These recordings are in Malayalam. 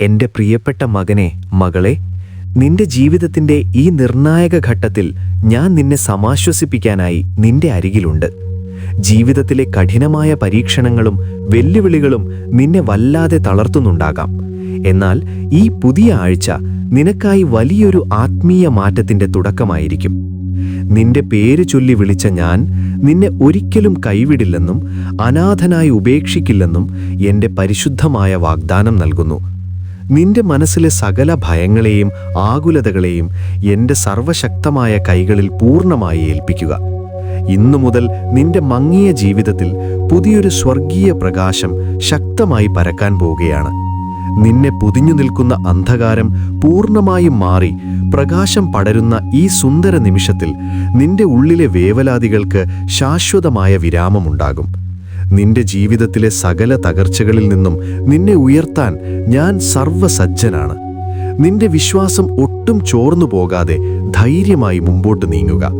എന്റെ പ്രിയപ്പെട്ട മകനെ മകളെ നിന്റെ ജീവിതത്തിന്റെ ഈ നിർണായക ഘട്ടത്തിൽ ഞാൻ നിന്നെ സമാശ്വസിപ്പിക്കാനായി നിന്റെ അരികിലുണ്ട്. ജീവിതത്തിലെ കഠിനമായ പരീക്ഷണങ്ങളും വെല്ലുവിളികളും നിന്നെ വല്ലാതെ തളർത്തുന്നുണ്ടാകാം. എന്നാൽ ഈ പുതിയ ആഴ്ച നിനക്കായി വലിയൊരു ആത്മീയ മാറ്റത്തിന്റെ തുടക്കമായിരിക്കും. നിന്റെ പേര് ചൊല്ലി വിളിച്ച ഞാൻ നിന്നെ ഒരിക്കലും കൈവിടില്ലെന്നും അനാഥനായി ഉപേക്ഷിക്കില്ലെന്നും എന്റെ പരിശുദ്ധമായ വാഗ്ദാനം നൽകുന്നു. നിന്റെ മനസ്സിലെ സകല ഭയങ്ങളെയും ആകുലതകളെയും എന്റെ സർവശക്തമായ കൈകളിൽ പൂർണമായി ഏൽപ്പിക്കുക. ഇന്നു മുതൽ നിന്റെ മങ്ങിയ ജീവിതത്തിൽ പുതിയൊരു സ്വർഗീയ പ്രകാശം ശക്തമായി പരക്കാൻ പോവുകയാണ്. നിന്നെ പൊതിഞ്ഞു നിൽക്കുന്ന അന്ധകാരം പൂർണമായും മാറി പ്രകാശം പടരുന്ന ഈ സുന്ദര നിമിഷത്തിൽ നിന്റെ ഉള്ളിലെ വേവലാതികൾക്ക് ശാശ്വതമായ വിരാമമുണ്ടാകും. നിന്റെ ജീവിതത്തിലെ സകല തകർച്ചകളിൽ നിന്നും നിന്നെ ഉയർത്താൻ ഞാൻ സർവസജ്ജനാണ് നിന്റെ വിശ്വാസം ഒട്ടും ചോർന്നു പോകാതെ ധൈര്യമായി മുമ്പോട്ട് നീങ്ങുക.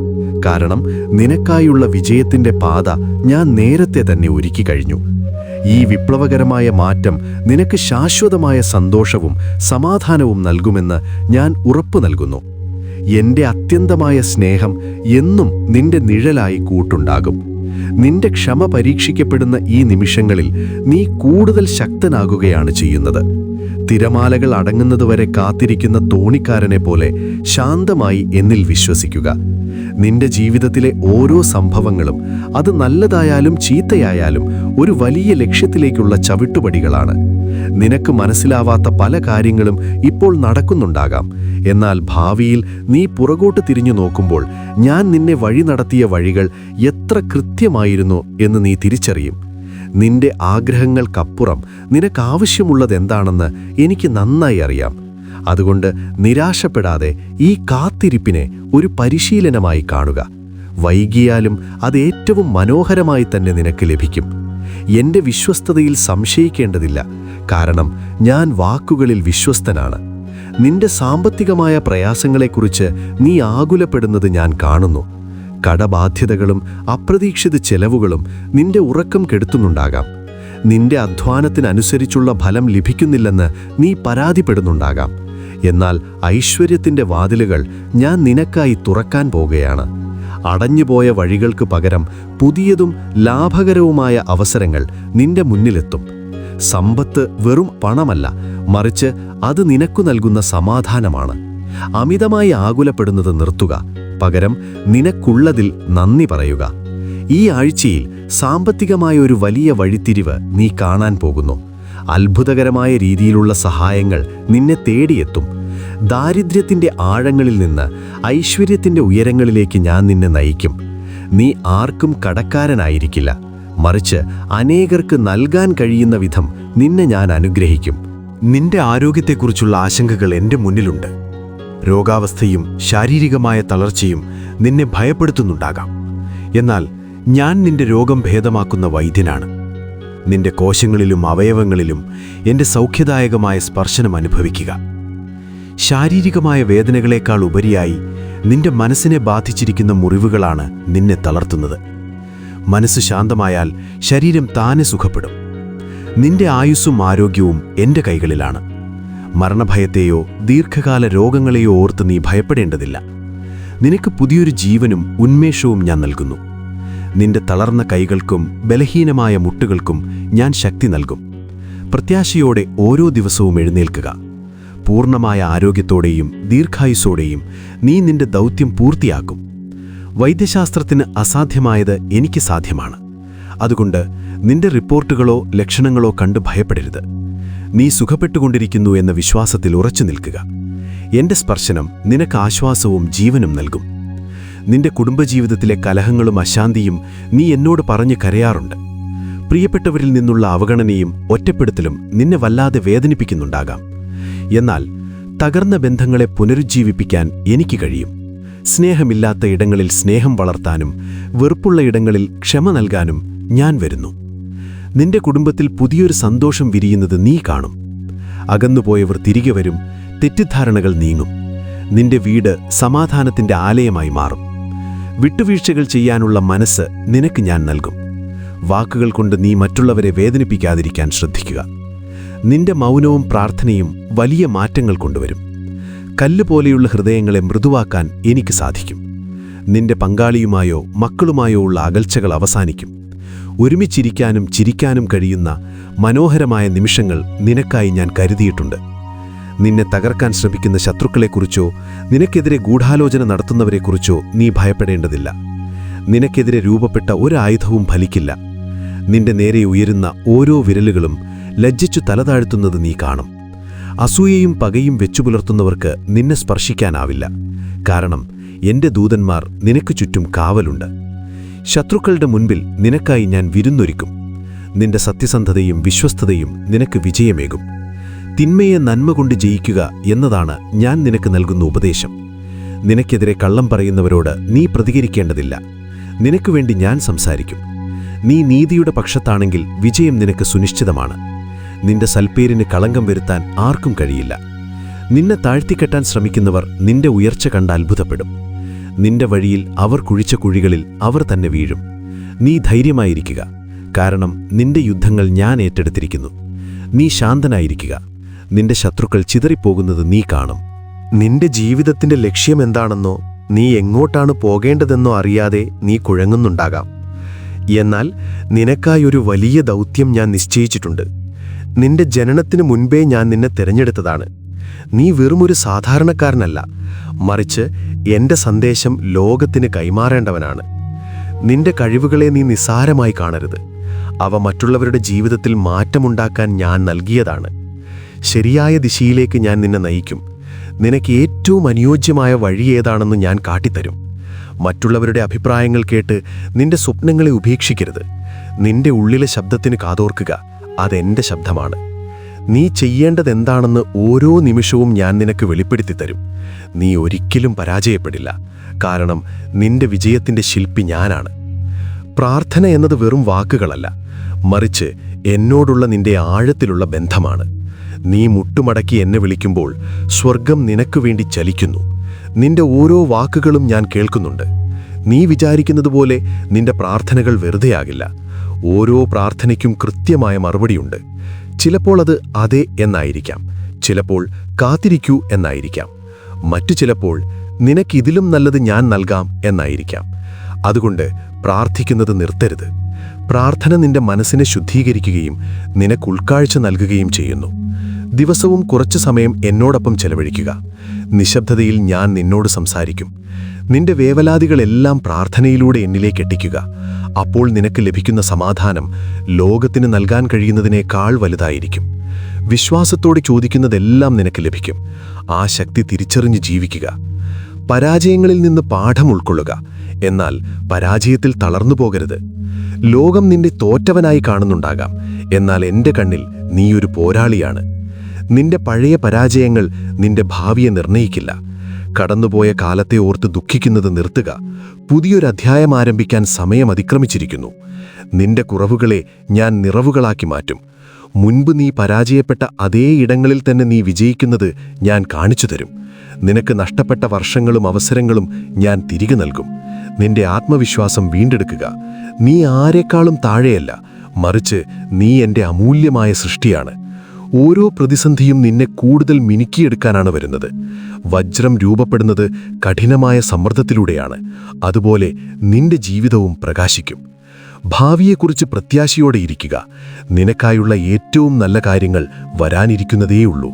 കാരണം നിനക്കായുള്ള വിജയത്തിന്റെ പാത ഞാൻ നേരത്തെ തന്നെ ഒരുക്കി കഴിഞ്ഞു. ഈ വിപ്ലവകരമായ മാറ്റം നിനക്ക് ശാശ്വതമായ സന്തോഷവും സമാധാനവും നൽകുമെന്ന് ഞാൻ ഉറപ്പു നൽകുന്നു. എന്റെ അത്യന്തമായ സ്നേഹം എന്നും നിന്റെ നിഴലായി കൂട്ടുണ്ടാകും. നിന്റെ ക്ഷമ പരീക്ഷിക്കപ്പെടുന്ന ഈ നിമിഷങ്ങളിൽ നീ കൂടുതൽ ശക്തനാകുകയാണ് ചെയ്യുന്നത്. തിരമാലകൾ അടങ്ങുന്നതുവരെ കാത്തിരിക്കുന്ന തോണിക്കാരനെ പോലെ ശാന്തമായി എന്നിൽ വിശ്വസിക്കുക. നിന്റെ ജീവിതത്തിലെ ഓരോ സംഭവങ്ങളും അത് നല്ലതായാലും ചീത്തയായാലും ഒരു വലിയ ലക്ഷ്യത്തിലേക്കുള്ള ചവിട്ടുപടികളാണ്. നിനക്ക് മനസ്സിലാവാത്ത പല കാര്യങ്ങളും ഇപ്പോൾ നടക്കുന്നുണ്ടാകാം. എന്നാൽ ഭാവിയിൽ നീ പുറകോട്ട് തിരിഞ്ഞു നോക്കുമ്പോൾ ഞാൻ നിന്നെ വഴി നടത്തിയ വഴികൾ എത്ര കൃത്യമായിരുന്നു എന്ന് നീ തിരിച്ചറിയും. നിന്റെ ആഗ്രഹങ്ങൾക്കപ്പുറം നിനക്കാവശ്യമുള്ളത് എന്താണെന്ന് എനിക്ക് നന്നായി അറിയാം. അതുകൊണ്ട് നിരാശപ്പെടാതെ ഈ കാത്തിരിപ്പിനെ ഒരു പരിശീലനമായി കാണുക. വൈകിയാലും അത് ഏറ്റവും മനോഹരമായി തന്നെ നിനക്ക് ലഭിക്കും. എന്റെ വിശ്വസ്തതയിൽ സംശയിക്കേണ്ടതില്ല. കാരണം ഞാൻ വാക്കുകളിൽ വിശ്വസ്തനാണ്. നിന്റെ സാമ്പത്തികമായ പ്രയാസങ്ങളെക്കുറിച്ച് നീ ആകുലപ്പെടുന്നത് ഞാൻ കാണുന്നു. കടബാധ്യതകളും അപ്രതീക്ഷിത ചെലവുകളും നിന്റെ ഉറക്കം കെടുത്തുന്നുണ്ടാകാം. നിന്റെ അധ്വാനത്തിനനുസരിച്ചുള്ള ഫലം ലഭിക്കുന്നില്ലെന്ന് നീ പരാതിപ്പെടുന്നുണ്ടാകാം. എന്നാൽ ഐശ്വര്യത്തിന്റെ വാതിലുകൾ ഞാൻ നിനക്കായി തുറക്കാൻ പോകുകയാണ് അടഞ്ഞുപോയ വഴികൾക്ക് പകരം പുതിയതും ലാഭകരവുമായ അവസരങ്ങൾ നിന്റെ മുന്നിലെത്തും. സമ്പത്ത് വെറും പണമല്ല മറിച്ച് അത് നിനക്കു നൽകുന്ന സമാധാനമാണ്. അമിതമായി ആകുലപ്പെടുന്നത് നിർത്തുക. പകരം നിനക്കുള്ളതിൽ നന്ദി പറയുക. ഈ ആഴ്ചയിൽ സാമ്പത്തികമായ ഒരു വലിയ വഴിത്തിരിവ് നീ കാണാൻ പോകുന്നു. അത്ഭുതകരമായ രീതിയിലുള്ള സഹായങ്ങൾ നിന്നെ തേടിയെത്തും. ദാരിദ്ര്യത്തിന്റെ ആഴങ്ങളിൽ നിന്ന് ഐശ്വര്യത്തിന്റെ ഉയരങ്ങളിലേക്ക് ഞാൻ നിന്നെ നയിക്കും. നീ ആർക്കും കടക്കാരനായിരിക്കില്ല. മറിച്ച് അനേകർക്ക് നൽകാൻ കഴിയുന്ന വിധം നിന്നെ ഞാൻ അനുഗ്രഹിക്കും. നിന്റെ ആരോഗ്യത്തെക്കുറിച്ചുള്ള ആശങ്കകൾ എന്റെ മുന്നിലുണ്ട്. രോഗാവസ്ഥയും ശാരീരികമായ തളർച്ചയും നിന്നെ ഭയപ്പെടുത്തുന്നുണ്ടാകാം. എന്നാൽ ഞാൻ നിന്റെ രോഗം ഭേദമാക്കുന്ന വൈദ്യനാണ്. നിന്റെ കോശങ്ങളിലും അവയവങ്ങളിലും എന്റെ സൗഖ്യദായകമായ സ്പർശനം അനുഭവിക്കുക. ശാരീരികമായ വേദനകളേക്കാൾ ഉപരിയായി നിന്റെ മനസ്സിനെ ബാധിച്ചിരിക്കുന്ന മുറിവുകളാണ് നിന്നെ തളർത്തുന്നത്. മനസ്സ് ശാന്തമായാൽ ശരീരം താനെ സുഖപ്പെടും. നിന്റെ ആയുസ്സും ആരോഗ്യവും എന്റെ കൈകളിലാണ്. മരണഭയത്തെയോ ദീർഘകാല രോഗങ്ങളെയോ ഓർത്ത് നീ ഭയപ്പെടേണ്ടതില്ല. നിനക്ക് പുതിയൊരു ജീവനും ഉന്മേഷവും ഞാൻ നൽകുന്നു. നിന്റെ തളർന്ന കൈകൾക്കും ബലഹീനമായ മുട്ടുകൾക്കും ഞാൻ ശക്തി നൽകും. പ്രത്യാശയോടെ ഓരോ ദിവസവും എഴുന്നേൽക്കുക. പൂർണമായ ആരോഗ്യത്തോടെയും ദീർഘായുസോടെയും നീ നിന്റെ ദൗത്യം പൂർത്തിയാക്കും. വൈദ്യശാസ്ത്രത്തിന് അസാധ്യമായത് എനിക്ക് സാധ്യമാണ്. അതുകൊണ്ട് നിന്റെ റിപ്പോർട്ടുകളോ ലക്ഷണങ്ങളോ കണ്ട് ഭയപ്പെടരുത്. നീ സുഖപ്പെട്ടുകൊണ്ടിരിക്കുന്നു എന്ന വിശ്വാസത്തിൽ ഉറച്ചു നിൽക്കുക. എന്റെ സ്പർശനം നിനക്ക് ആശ്വാസവും ജീവനും നൽകും. നിന്റെ കുടുംബജീവിതത്തിലെ കലഹങ്ങളും അശാന്തിയും നീ എന്നോട് പറഞ്ഞു കരയാറുണ്ട്. പ്രിയപ്പെട്ടവരിൽ നിന്നുള്ള അവഗണനയും ഒറ്റപ്പെടുത്തലും നിന്നെ വല്ലാതെ വേദനിപ്പിക്കുന്നുണ്ടാകാം. എന്നാൽ തകർന്ന ബന്ധങ്ങളെ പുനരുജ്ജീവിപ്പിക്കാൻ എനിക്ക് കഴിയും. സ്നേഹമില്ലാത്ത ഇടങ്ങളിൽ സ്നേഹം വളർത്താനും വെറുപ്പുള്ള ഇടങ്ങളിൽ ക്ഷമ നൽകാനും ഞാൻ വരുന്നു. നിന്റെ കുടുംബത്തിൽ പുതിയൊരു സന്തോഷം വിരിയുന്നത് നീ കാണും. അകന്നുപോയവർ തിരികെ വരും തെറ്റിദ്ധാരണകൾ നീങ്ങും. നിന്റെ വീട് സമാധാനത്തിന്റെ ആലയമായി മാറും. വിട്ടുവീഴ്ചകൾ ചെയ്യാനുള്ള മനസ്സ് നിനക്ക് ഞാൻ നൽകും. വാക്കുകൾ കൊണ്ട് നീ മറ്റുള്ളവരെ വേദനിപ്പിക്കാതിരിക്കാൻ ശ്രദ്ധിക്കുക. നിന്റെ മൗനവും പ്രാർത്ഥനയും വലിയ മാറ്റങ്ങൾ കൊണ്ടുവരും. കല്ല് പോലെയുള്ള ഹൃദയങ്ങളെ മൃദുവാക്കാൻ എനിക്ക് സാധിക്കും. നിന്റെ പങ്കാളിയുമായോ മക്കളുമായോ ഉള്ള അകൽച്ചകൾ അവസാനിക്കും. ഒരുമിച്ചിരിക്കാനും ചിരിക്കാനും കഴിയുന്ന മനോഹരമായ നിമിഷങ്ങൾ നിനക്കായി ഞാൻ കരുതിയിട്ടുണ്ട്. നിന്നെ തകർക്കാൻ ശ്രമിക്കുന്ന ശത്രുക്കളെക്കുറിച്ചോ നിനക്കെതിരെ ഗൂഢാലോചന നടത്തുന്നവരെക്കുറിച്ചോ നീ ഭയപ്പെടേണ്ടതില്ല. നിനക്കെതിരെ രൂപപ്പെട്ട ഒരായുധവും ഫലിക്കില്ല. നിന്റെ നേരെ ഉയരുന്ന ഓരോ വിരലുകളും ലജ്ജിച്ചു തലതാഴ്ത്തുന്നത് നീ കാണും. അസൂയയും പകയും വെച്ചുപുലർത്തുന്നവർക്ക് നിന്നെ സ്പർശിക്കാനാവില്ല. കാരണം എന്റെ ദൂതന്മാർ നിനക്ക് ചുറ്റും കാവലുണ്ട്. ശത്രുക്കളുടെ മുൻപിൽ നിനക്കായി ഞാൻ വിരുന്നൊരുക്കും. നിന്റെ സത്യസന്ധതയും വിശ്വസ്തതയും നിനക്ക് വിജയമേകും. തിന്മയെ നന്മ കൊണ്ട് ജയിക്കുക എന്നതാണ് ഞാൻ നിനക്ക് നൽകുന്ന ഉപദേശം. നിനക്കെതിരെ കള്ളം പറയുന്നവരോട് നീ പ്രതികരിക്കേണ്ടതില്ല. നിനക്ക് വേണ്ടി ഞാൻ സംസാരിക്കും. നീ നീതിയുടെ പക്ഷത്താണെങ്കിൽ വിജയം നിനക്ക് സുനിശ്ചിതമാണ്. നിന്റെ സൽപ്പേരിന് കളങ്കം വരുത്താൻ ആർക്കും കഴിയില്ല. നിന്നെ താഴ്ത്തിക്കെട്ടാൻ ശ്രമിക്കുന്നവർ നിന്റെ ഉയർച്ച കണ്ട് അത്ഭുതപ്പെടും. നിന്റെ വഴിയിൽ അവർ കുഴിച്ച കുഴികളിൽ അവർ തന്നെ വീഴും. നീ ധൈര്യമായിരിക്കുക. കാരണം നിന്റെ യുദ്ധങ്ങൾ ഞാൻ ഏറ്റെടുത്തിരിക്കുന്നു. നീ ശാന്തനായിരിക്കുക. നിന്റെ ശത്രുക്കൾ ചിതറിപ്പോകുന്നത് നീ കാണും. നിന്റെ ജീവിതത്തിന്റെ ലക്ഷ്യമെന്താണെന്നോ നീ എങ്ങോട്ടാണ് പോകേണ്ടതെന്നോ അറിയാതെ നീ കുഴങ്ങുന്നുണ്ടാകാം. എന്നാൽ നിനക്കായൊരു വലിയ ദൗത്യം ഞാൻ നിശ്ചയിച്ചിട്ടുണ്ട്. നിന്റെ ജനനത്തിനു മുൻപേ ഞാൻ നിന്നെ തിരഞ്ഞെടുത്തതാണ്. നീ വെറുമൊരു സാധാരണക്കാരനല്ല. മറിച്ച് എന്റെ സന്ദേശം ലോകത്തിന് കൈമാറേണ്ടവനാണ്. നിന്റെ കഴിവുകളെ നീ നിസ്സാരമായി കാണരുത്. അവ മറ്റുള്ളവരുടെ ജീവിതത്തിൽ മാറ്റമുണ്ടാക്കാൻ ഞാൻ നൽകിയതാണ്. ശരിയായ ദിശയിലേക്ക് ഞാൻ നിന്നെ നയിക്കും. നിനക്ക് ഏറ്റവും അനുയോജ്യമായ വഴി ഏതാണെന്ന് ഞാൻ കാട്ടിത്തരും. മറ്റുള്ളവരുടെ അഭിപ്രായങ്ങൾ കേട്ട് നിന്റെ സ്വപ്നങ്ങളെ ഉപേക്ഷിക്കരുത്. നിന്റെ ഉള്ളിലെ ശബ്ദത്തിന് കാതോർക്കുക. അതെന്റെ ശബ്ദമാണ്. നീ ചെയ്യേണ്ടതെന്താണെന്ന് ഓരോ നിമിഷവും ഞാൻ നിനക്ക് വെളിപ്പെടുത്തി തരും. നീ ഒരിക്കലും പരാജയപ്പെടില്ല. കാരണം നിന്റെ വിജയത്തിന്റെ ശില്പി ഞാനാണ്. പ്രാർത്ഥന എന്നത് വെറും വാക്കുകളല്ല. മറിച്ച് എന്നോടുള്ള നിന്റെ ആഴത്തിലുള്ള ബന്ധമാണ്. നീ മുട്ടുമടക്കി എന്നെ വിളിക്കുമ്പോൾ സ്വർഗം നിനക്കു വേണ്ടി ചലിക്കുന്നു. നിന്റെ ഓരോ വാക്കുകളും ഞാൻ കേൾക്കുന്നുണ്ട്. നീ വിചാരിക്കുന്നതുപോലെ നിന്റെ പ്രാർത്ഥനകൾ വെറുതെയാകില്ല. ഓരോ പ്രാർത്ഥനയ്ക്കും കൃത്യമായ മറുപടിയുണ്ട്. ചിലപ്പോൾ അത് അതെ എന്നായിരിക്കാം. ചിലപ്പോൾ കാത്തിരിക്കൂ എന്നായിരിക്കാം. മറ്റു ചിലപ്പോൾ നിനക്കിതിലും നല്ലത് ഞാൻ നൽകാം എന്നായിരിക്കാം. അതുകൊണ്ട് പ്രാർത്ഥിക്കുന്നത് നിർത്തരുത്. പ്രാർത്ഥന നിന്റെ മനസ്സിനെ ശുദ്ധീകരിക്കുകയും നിനക്ക് ഉൾക്കാഴ്ച നൽകുകയും ചെയ്യുന്നു. ദിവസവും കുറച്ചു സമയം എന്നോടൊപ്പം ചെലവഴിക്കുക. നിശബ്ദതയിൽ ഞാൻ നിന്നോട് സംസാരിക്കും. നിന്റെ വേവലാതികളെല്ലാം പ്രാർത്ഥനയിലൂടെ എന്നിലേക്ക് എത്തിക്കുക. അപ്പോൾ നിനക്ക് ലഭിക്കുന്ന സമാധാനം ലോകത്തിന് നൽകാൻ കഴിയുന്നതിനേക്കാൾ വലുതായിരിക്കും. വിശ്വാസത്തോടെ ചോദിക്കുന്നതെല്ലാം നിനക്ക് ലഭിക്കും. ആ ശക്തി തിരിച്ചറിഞ്ഞ് ജീവിക്കുക. പരാജയങ്ങളിൽ നിന്ന് പാഠം ഉൾക്കൊള്ളുക. എന്നാൽ പരാജയത്തിൽ തളർന്നു പോകരുത്. ലോകം നിന്റെ തോറ്റവനായി കാണുന്നുണ്ടാകാം. എന്നാൽ എന്റെ കണ്ണിൽ നീയൊരു പോരാളിയാണ്. നിന്റെ പഴയ പരാജയങ്ങൾ നിന്റെ ഭാവിയെ നിർണയിക്കില്ല. കടന്നുപോയ കാലത്തെ ഓർത്ത് ദുഃഖിക്കുന്നത് നിർത്തുക. പുതിയൊരു അധ്യായം ആരംഭിക്കാൻ സമയം അതിക്രമിച്ചിരിക്കുന്നു. നിന്റെ കുറവുകളെ ഞാൻ നിറവുകളാക്കി മാറ്റും. മുൻപ് നീ പരാജയപ്പെട്ട അതേ ഇടങ്ങളിൽ തന്നെ നീ വിജയിക്കുന്നത് ഞാൻ കാണിച്ചു തരും. നിനക്ക് നഷ്ടപ്പെട്ട വർഷങ്ങളും അവസരങ്ങളും ഞാൻ തിരികെ നൽകും. നിന്റെ ആത്മവിശ്വാസം വീണ്ടെടുക്കുക. നീ ആരെക്കാളും താഴെയല്ല. മറിച്ച് നീ എന്റെ അമൂല്യമായ സൃഷ്ടിയാണ്. ഓരോ പ്രതിസന്ധിയും നിന്നെ കൂടുതൽ മിനുക്കിയെടുക്കാനാണ് വരുന്നത്. വജ്രം രൂപപ്പെടുന്നത് കഠിനമായ സമ്മർദ്ദത്തിലൂടെയാണ്. അതുപോലെ നിന്റെ ജീവിതവും പ്രകാശിക്കും. ഭാവിയെക്കുറിച്ച് പ്രത്യാശയോടെ ഇരിക്കുക. നിനക്കായുള്ള ഏറ്റവും നല്ല കാര്യങ്ങൾ വരാനിരിക്കുന്നതേയുള്ളൂ.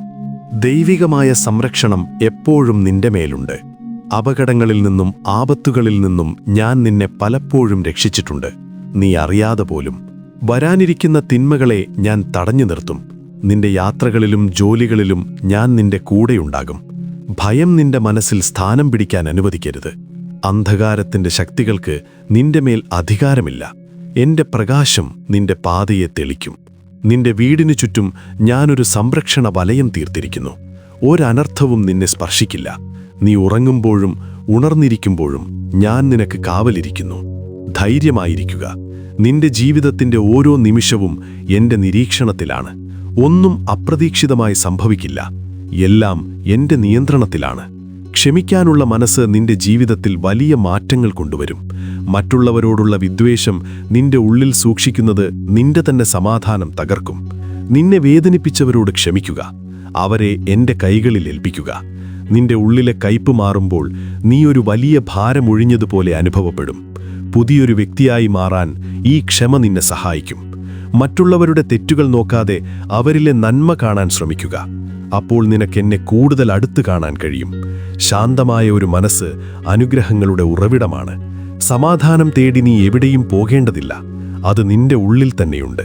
ദൈവികമായ സംരക്ഷണം എപ്പോഴും നിന്റെ മേലുണ്ട്. അപകടങ്ങളിൽ നിന്നും ആപത്തുകളിൽ നിന്നും ഞാൻ നിന്നെ പലപ്പോഴും രക്ഷിച്ചിട്ടുണ്ട്. നീ അറിയാതെ പോലും വരാനിരിക്കുന്ന തിന്മകളെ ഞാൻ തടഞ്ഞു നിർത്തും. നിന്റെ യാത്രകളിലും ജോലികളിലും ഞാൻ നിന്റെ കൂടെയുണ്ടാകും. ഭയം നിന്റെ മനസ്സിൽ സ്ഥാനം പിടിക്കാൻ അനുവദിക്കരുത്. അന്ധകാരത്തിന്റെ ശക്തികൾക്ക് നിന്റെ മേൽ അധികാരമില്ല. എന്റെ പ്രകാശം നിന്റെ പാതയെ തെളിക്കും. നിന്റെ വീടിനു ചുറ്റും ഞാനൊരു സംരക്ഷണ വലയം തീർത്തിരിക്കുന്നു. ഒരനർത്ഥവും നിന്നെ സ്പർശിക്കില്ല. നീ ഉറങ്ങുമ്പോഴും ഉണർന്നിരിക്കുമ്പോഴും ഞാൻ നിനക്ക് കാവലിരിക്കുന്നു. ധൈര്യമായിരിക്കുക. നിന്റെ ജീവിതത്തിന്റെ ഓരോ നിമിഷവും എന്റെ നിരീക്ഷണത്തിലാണ്. ഒന്നും അപ്രതീക്ഷിതമായി സംഭവിക്കില്ല. എല്ലാം എന്റെ നിയന്ത്രണത്തിലാണ്. ക്ഷമിക്കാനുള്ള മനസ്സ് നിന്റെ ജീവിതത്തിൽ വലിയ മാറ്റങ്ങൾ കൊണ്ടുവരും. മറ്റുള്ളവരോടുള്ള വിദ്വേഷം നിന്റെ ഉള്ളിൽ സൂക്ഷിക്കുന്നത് നിന്റെ തന്നെ സമാധാനം തകർക്കും. നിന്നെ വേദനിപ്പിച്ചവരോട് ക്ഷമിക്കുക. അവരെ എന്റെ കൈകളിൽ ഏൽപ്പിക്കുക. നിന്റെ ഉള്ളിലെ കയ്പ് മാറുമ്പോൾ നീ ഒരു വലിയ ഭാരമൊഴിഞ്ഞതുപോലെ അനുഭവപ്പെടും. പുതിയൊരു വ്യക്തിയായി മാറാൻ ഈ ക്ഷമ നിന്നെ സഹായിക്കും. മറ്റുള്ളവരുടെ തെറ്റുകൾ നോക്കാതെ അവരിലെ നന്മ കാണാൻ ശ്രമിക്കുക. അപ്പോൾ നിനക്കെന്നെ കൂടുതൽ അടുത്ത് കാണാൻ കഴിയും. ശാന്തമായ ഒരു മനസ്സ് അനുഗ്രഹങ്ങളുടെ ഉറവിടമാണ്. സമാധാനം തേടി നീ എവിടെയും പോകേണ്ടതില്ല. അത് നിന്റെ ഉള്ളിൽ തന്നെയുണ്ട്.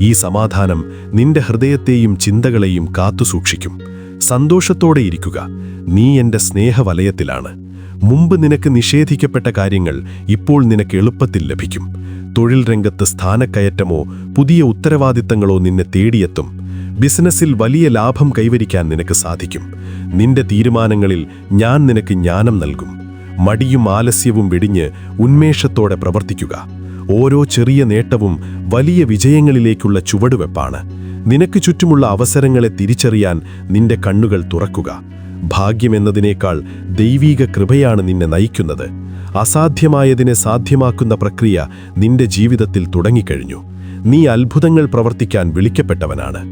ഈ സമാധാനം നിന്റെ ഹൃദയത്തെയും ചിന്തകളെയും കാത്തുസൂക്ഷിക്കും. സന്തോഷത്തോടെ ഇരിക്കുക. നീ എന്റെ സ്നേഹവലയത്തിലാണ്. മുമ്പ് നിനക്ക് നിഷേധിക്കപ്പെട്ട കാര്യങ്ങൾ ഇപ്പോൾ നിനക്ക് എളുപ്പത്തിൽ ലഭിക്കും. തൊഴിൽ രംഗത്ത് സ്ഥാനക്കയറ്റമോ പുതിയ ഉത്തരവാദിത്തങ്ങളോ നിന്നെ തേടിയെത്തും. ബിസിനസ്സിൽ വലിയ ലാഭം കൈവരിക്കാൻ നിനക്ക് സാധിക്കും. നിന്റെ തീരുമാനങ്ങളിൽ ഞാൻ നിനക്ക് ജ്ഞാനം നൽകും. മടിയും ആലസ്യവും വെടിഞ്ഞ് ഉന്മേഷത്തോടെ പ്രവർത്തിക്കുക. ഓരോ ചെറിയ നേട്ടവും വലിയ വിജയങ്ങളിലേക്കുള്ള ചുവടുവെപ്പാണ്. നിനക്ക് ചുറ്റുമുള്ള അവസരങ്ങളെ തിരിച്ചറിയാൻ നിന്റെ കണ്ണുകൾ തുറക്കുക. ഭാഗ്യമെന്നതിനേക്കാൾ ദൈവീക കൃപയാണ് നിന്നെ നയിക്കുന്നത്. അസാധ്യമായതിനെ സാധ്യമാക്കുന്ന പ്രക്രിയ നിന്റെ ജീവിതത്തിൽ തുടങ്ങിക്കഴിഞ്ഞു. നീ അത്ഭുതങ്ങൾ പ്രവർത്തിക്കാൻ വിളിക്കപ്പെട്ടവനാണ്.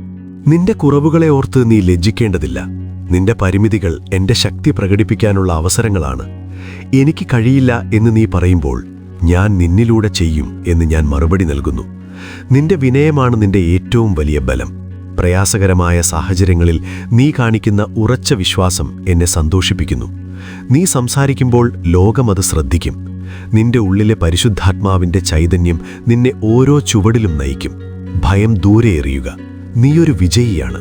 നിന്റെ കുറവുകളെ ഓർത്ത് നീ ലജ്ജിക്കേണ്ടതില്ല. നിന്റെ പരിമിതികൾ എന്റെ ശക്തി പ്രകടിപ്പിക്കാനുള്ള അവസരങ്ങളാണ്. എനിക്ക് കഴിയില്ല എന്ന് നീ പറയുമ്പോൾ ഞാൻ നിന്നിലൂടെ ചെയ്യും എന്ന് ഞാൻ മറുപടി നൽകുന്നു. നിന്റെ വിനയമാണ് നിന്റെ ഏറ്റവും വലിയ ബലം. പ്രയാസകരമായ സാഹചര്യങ്ങളിൽ നീ കാണിക്കുന്ന ഉറച്ച വിശ്വാസം എന്നെ സന്തോഷിപ്പിക്കുന്നു. നീ സംസാരിക്കുമ്പോൾ ലോകമത് ശ്രദ്ധിക്കും. നിന്റെ ഉള്ളിലെ പരിശുദ്ധാത്മാവിന്റെ ചൈതന്യം നിന്നെ ഓരോ ചുവടിലും നയിക്കും. ഭയം ദൂരെ എറിയുക. നീയൊരു വിജയിയാണ്.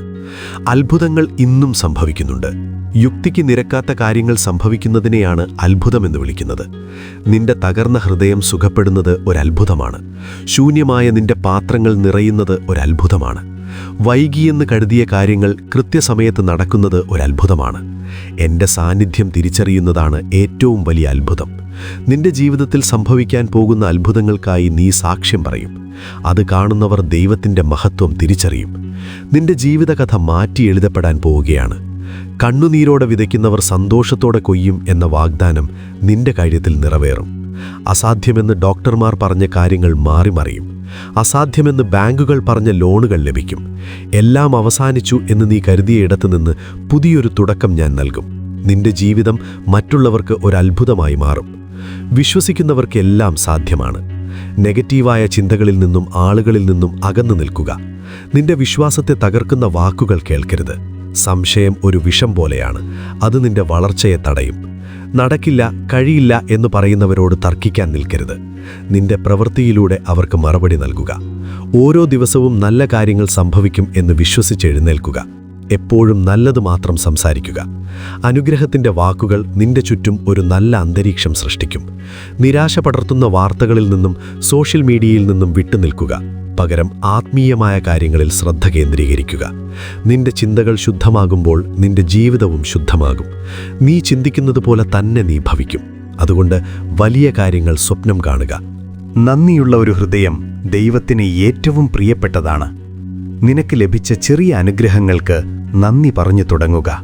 അത്ഭുതങ്ങൾ ഇന്നും സംഭവിക്കുന്നുണ്ട്. യുക്തിക്ക് നിരക്കാത്ത കാര്യങ്ങൾ സംഭവിക്കുന്നതിനെയാണ് അത്ഭുതമെന്ന് വിളിക്കുന്നത്. നിന്റെ തകർന്ന ഹൃദയം സുഖപ്പെടുന്നത് ഒരത്ഭുതമാണ്. ശൂന്യമായ നിന്റെ പാത്രങ്ങൾ നിറയുന്നത് ഒരത്ഭുതമാണ്. വൈകിയെന്ന് കരുതിയ കാര്യങ്ങൾ കൃത്യസമയത്ത് നടക്കുന്നത് ഒരത്ഭുതമാണ്. എന്റെ സാന്നിധ്യം തിരിച്ചറിയുന്നതാണ് ഏറ്റവും വലിയ അത്ഭുതം. നിന്റെ ജീവിതത്തിൽ സംഭവിക്കാൻ പോകുന്ന അത്ഭുതങ്ങൾക്കായി നീ സാക്ഷ്യം പറയും. അത് കാണുന്നവർ ദൈവത്തിന്റെ മഹത്വം തിരിച്ചറിയും. നിന്റെ ജീവിതകഥ മാറ്റി എഴുതപ്പെടാൻ പോവുകയാണ്. കണ്ണുനീരോടെ വിതയ്ക്കുന്നവർ സന്തോഷത്തോടെ കൊയ്യും എന്ന വാഗ്ദാനം നിന്റെ കാര്യത്തിൽ നിറവേറും. അസാധ്യമെന്ന് ഡോക്ടർമാർ പറഞ്ഞ കാര്യങ്ങൾ മാറിമറിയും. അസാധ്യമെന്ന് ബാങ്കുകൾ പറഞ്ഞ ലോണുകൾ ലഭിക്കും. എല്ലാം അവസാനിച്ചു എന്ന് നീ കരുതിയ ഇടത്തു നിന്ന് പുതിയൊരു തുടക്കം ഞാൻ നൽകും. നിന്റെ ജീവിതം മറ്റുള്ളവർക്ക് ഒരു അത്ഭുതമായി മാറും. വിശ്വസിക്കുന്നവർക്കെല്ലാം സാധ്യമാണ്. നെഗറ്റീവായ ചിന്തകളിൽ നിന്നും ആളുകളിൽ നിന്നും അകന്നു നിൽക്കുക. നിന്റെ വിശ്വാസത്തെ തകർക്കുന്ന വാക്കുകൾ കേൾക്കരുത്. സംശയം ഒരു വിഷം പോലെയാണ്. അത് നിന്റെ വളർച്ചയെ തടയും. നടക്കില്ല കഴിയില്ല എന്ന് പറയുന്നവരോട് തർക്കിക്കാൻ നിൽക്കരുത്. നിന്റെ പ്രവൃത്തിയിലൂടെ അവർക്ക് മറുപടി നൽകുക. ഓരോ ദിവസവും നല്ല കാര്യങ്ങൾ സംഭവിക്കും എന്ന് വിശ്വസിച്ച് എഴുന്നേൽക്കുക. എപ്പോഴും നല്ലത് മാത്രം സംസാരിക്കുക. അനുഗ്രഹത്തിന്റെ വാക്കുകൾ നിന്റെ ചുറ്റും ഒരു നല്ല അന്തരീക്ഷം സൃഷ്ടിക്കും. നിരാശ പടർത്തുന്ന വാർത്തകളിൽ നിന്നും സോഷ്യൽ മീഡിയയിൽ നിന്നും വിട്ടുനിൽക്കുക. പകരം ആത്മീയമായ കാര്യങ്ങളിൽ ശ്രദ്ധ കേന്ദ്രീകരിക്കുക. നിന്റെ ചിന്തകൾ ശുദ്ധമാകുമ്പോൾ നിന്റെ ജീവിതവും ശുദ്ധമാകും. നീ ചിന്തിക്കുന്നത് പോലെ തന്നെ നീ ഭവിക്കും. അതുകൊണ്ട് വലിയ കാര്യങ്ങൾ സ്വപ്നം കാണുക. നന്ദിയുള്ള ഒരു ഹൃദയം ദൈവത്തിന് ഏറ്റവും പ്രിയപ്പെട്ടതാണ്. നിനക്ക് ലഭിച്ച ചെറിയ അനുഗ്രഹങ്ങൾക്ക് നന്ദി പറഞ്ഞു തുടങ്ങുക.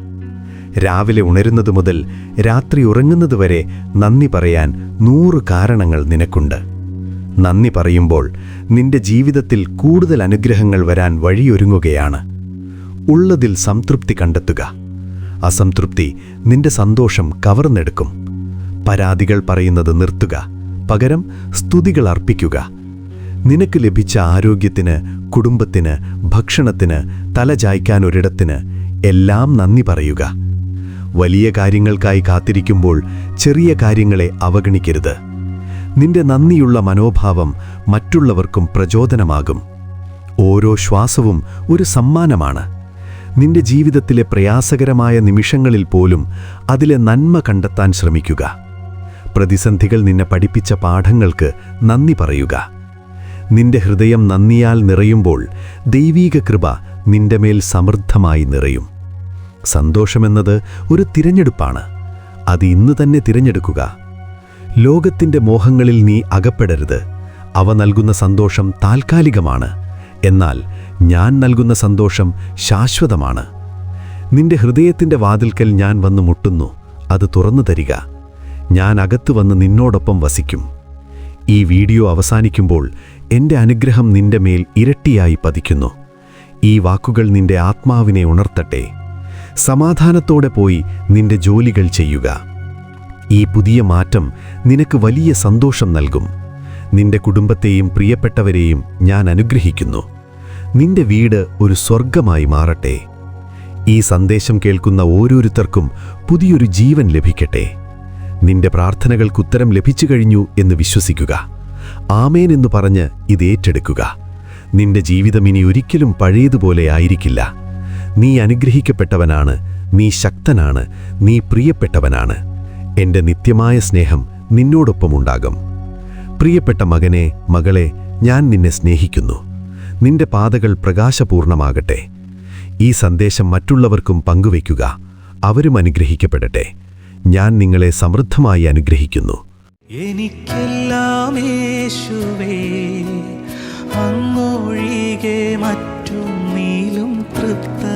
രാവിലെ ഉണരുന്നതു മുതൽ രാത്രി ഉറങ്ങുന്നതുവരെ നന്ദി പറയാൻ നൂറ് കാരണങ്ങൾ നിനക്കുണ്ട്. നന്ദി പറയുമ്പോൾ നിന്റെ ജീവിതത്തിൽ കൂടുതൽ അനുഗ്രഹങ്ങൾ വരാൻ വഴിയൊരുങ്ങുകയാണ്. ഉള്ളതിൽ സംതൃപ്തി കണ്ടെത്തുക. അസംതൃപ്തി നിന്റെ സന്തോഷം കവർന്നെടുക്കും. പരാതികൾ പറയുന്നത് നിർത്തുക. പകരം സ്തുതികൾ അർപ്പിക്കുക. നിനക്ക് ലഭിച്ച ആരോഗ്യത്തിന് കുടുംബത്തിന് ഭക്ഷണത്തിന് തലചായ്ക്കാൻ ഒരിടത്തിന് എല്ലാം നന്ദി പറയുക. വലിയ കാര്യങ്ങൾക്കായി കാത്തിരിക്കുമ്പോൾ ചെറിയ കാര്യങ്ങളെ അവഗണിക്കരുത്. നിന്റെ നന്ദിയുള്ള മനോഭാവം മറ്റുള്ളവർക്കും പ്രചോദനമാകും. ഓരോ ശ്വാസവും ഒരു സമ്മാനമാണ്. നിന്റെ ജീവിതത്തിലെ പ്രയാസകരമായ നിമിഷങ്ങളിൽ പോലും അതിലെ നന്മ കണ്ടെത്താൻ ശ്രമിക്കുക. പ്രതിസന്ധികൾ നിന്നെ പഠിപ്പിച്ച പാഠങ്ങൾക്ക് നന്ദി പറയുക. നിന്റെ ഹൃദയം നന്ദിയാൽ നിറയുമ്പോൾ ദൈവീക കൃപ നിന്റെ മേൽ സമൃദ്ധമായി നിറയും. സന്തോഷമെന്നത് ഒരു തിരഞ്ഞെടുപ്പാണ്. അത് ഇന്ന് തന്നെ തിരഞ്ഞെടുക്കുക. ലോകത്തിന്റെ മോഹങ്ങളിൽ നീ അകപ്പെടരുത്. അവ നൽകുന്ന സന്തോഷം താൽക്കാലികമാണ്. എന്നാൽ ഞാൻ നൽകുന്ന സന്തോഷം ശാശ്വതമാണ്. നിന്റെ ഹൃദയത്തിന്റെ വാതിൽക്കൽ ഞാൻ വന്ന് മുട്ടുന്നു അത് തുറന്നു തരിക. ഞാൻ അകത്ത് വന്ന് നിന്നോടൊപ്പം വസിക്കും. ഈ വീഡിയോ അവസാനിക്കുമ്പോൾ എന്റെ അനുഗ്രഹം നിന്റെ മേൽ ഇരട്ടിയായി പതിക്കുന്നു. ഈ വാക്കുകൾ നിന്റെ ആത്മാവിനെ ഉണർത്തട്ടെ. സമാധാനത്തോടെ പോയി നിന്റെ ജോലികൾ ചെയ്യുക. ഈ പുതിയ മാറ്റം നിനക്ക് വലിയ സന്തോഷം നൽകും. നിന്റെ കുടുംബത്തെയും പ്രിയപ്പെട്ടവരെയും ഞാൻ അനുഗ്രഹിക്കുന്നു. നിന്റെ വീട് ഒരു സ്വർഗമായി മാറട്ടെ. ഈ സന്ദേശം കേൾക്കുന്ന ഓരോരുത്തർക്കും പുതിയൊരു ജീവൻ ലഭിക്കട്ടെ. നിന്റെ പ്രാർത്ഥനകൾക്ക് ഉത്തരം ലഭിച്ചു കഴിഞ്ഞു എന്ന് വിശ്വസിക്കുക. ആമേൻ എന്ന് പറഞ്ഞ് ഇത് ഏറ്റെടുക്കുക. നിന്റെ ജീവിതം ഇനി ഒരിക്കലും പഴയതുപോലെ ആയിരിക്കില്ല. നീ അനുഗ്രഹിക്കപ്പെട്ടവനാണ് നീ ശക്തനാണ് നീ പ്രിയപ്പെട്ടവനാണ്. എന്റെ നിത്യമായ സ്നേഹം നിന്നോടൊപ്പമുണ്ടാകും. പ്രിയപ്പെട്ട മകനെ മകളെ ഞാൻ നിന്നെ സ്നേഹിക്കുന്നു. നിന്റെ പാതകൾ പ്രകാശപൂർണമാകട്ടെ. ഈ സന്ദേശം മറ്റുള്ളവർക്കും പങ്കുവയ്ക്കുക. അവരും അനുഗ്രഹിക്കപ്പെടട്ടെ. ഞാൻ നിങ്ങളെ സമൃദ്ധമായി അനുഗ്രഹിക്കുന്നു. എനിക്കെല്ലാം അങ്ങൊഴികെ നീലും തൃപ്ത